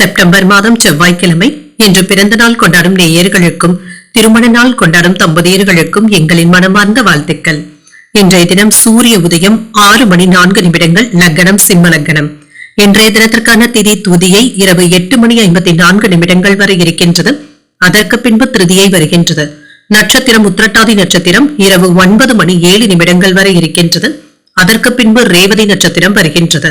September மாதம் செவ்வாய்க்கிழமை இன்று பிறந்த நாள் கொண்டாடும் நேயர்களுக்கும் திருமண நாள் கொண்டாடும் தம்பதியர்களுக்கும் எங்களின் மனமார்ந்த வாழ்த்துக்கள். இன்றைய தினம் சூரிய உதயம் ஆறு மணி நான்கு நிமிடங்கள் லக்னம் சிம்ம லக்னம் இன்றைய தினத்திற்கான திதி துதியை இரவு எட்டு மணி ஐம்பத்தி நான்கு நிமிடங்கள் வரை இருக்கின்றது. அதற்கு பின்பு திருதியை வருகின்றது. நட்சத்திரம் உத்திரட்டாதி நட்சத்திரம் இரவு ஒன்பது மணி ஏழு நிமிடங்கள் வரை இருக்கின்றது. அதற்கு பின்பு ரேவதி நட்சத்திரம் வருகின்றது.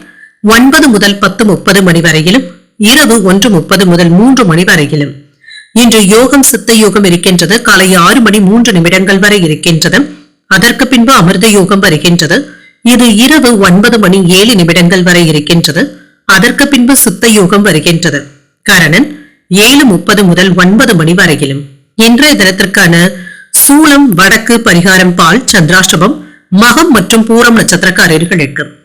ஒன்பது முதல் பத்து முப்பது மணி வரையிலும் இரவு ஒன்று முப்பது முதல் மூன்று மணி வரையிலும். இன்று யோகம் சித்த யோகம் இருக்கின்றது. காலை ஆறு மணி மூன்று நிமிடங்கள் வரை இருக்கின்றது. அதற்கு பின்பு அமிர்த யோகம் வருகின்றது. இது இரவு ஒன்பது மணி ஏழு நிமிடங்கள் வரை இருக்கின்றது. அதற்கு பின்பு சித்த யோகம் வருகின்றது. கரணன் ஏழு முப்பது முதல் ஒன்பது மணி வரையிலும். இன்றைய தினத்திற்கான சூளம் வடக்கு பரிகாரம் பால் சந்திராஷ்டமம் மகம் மற்றும் பூரம் நட்சத்திரக்காரர்களுக்கு.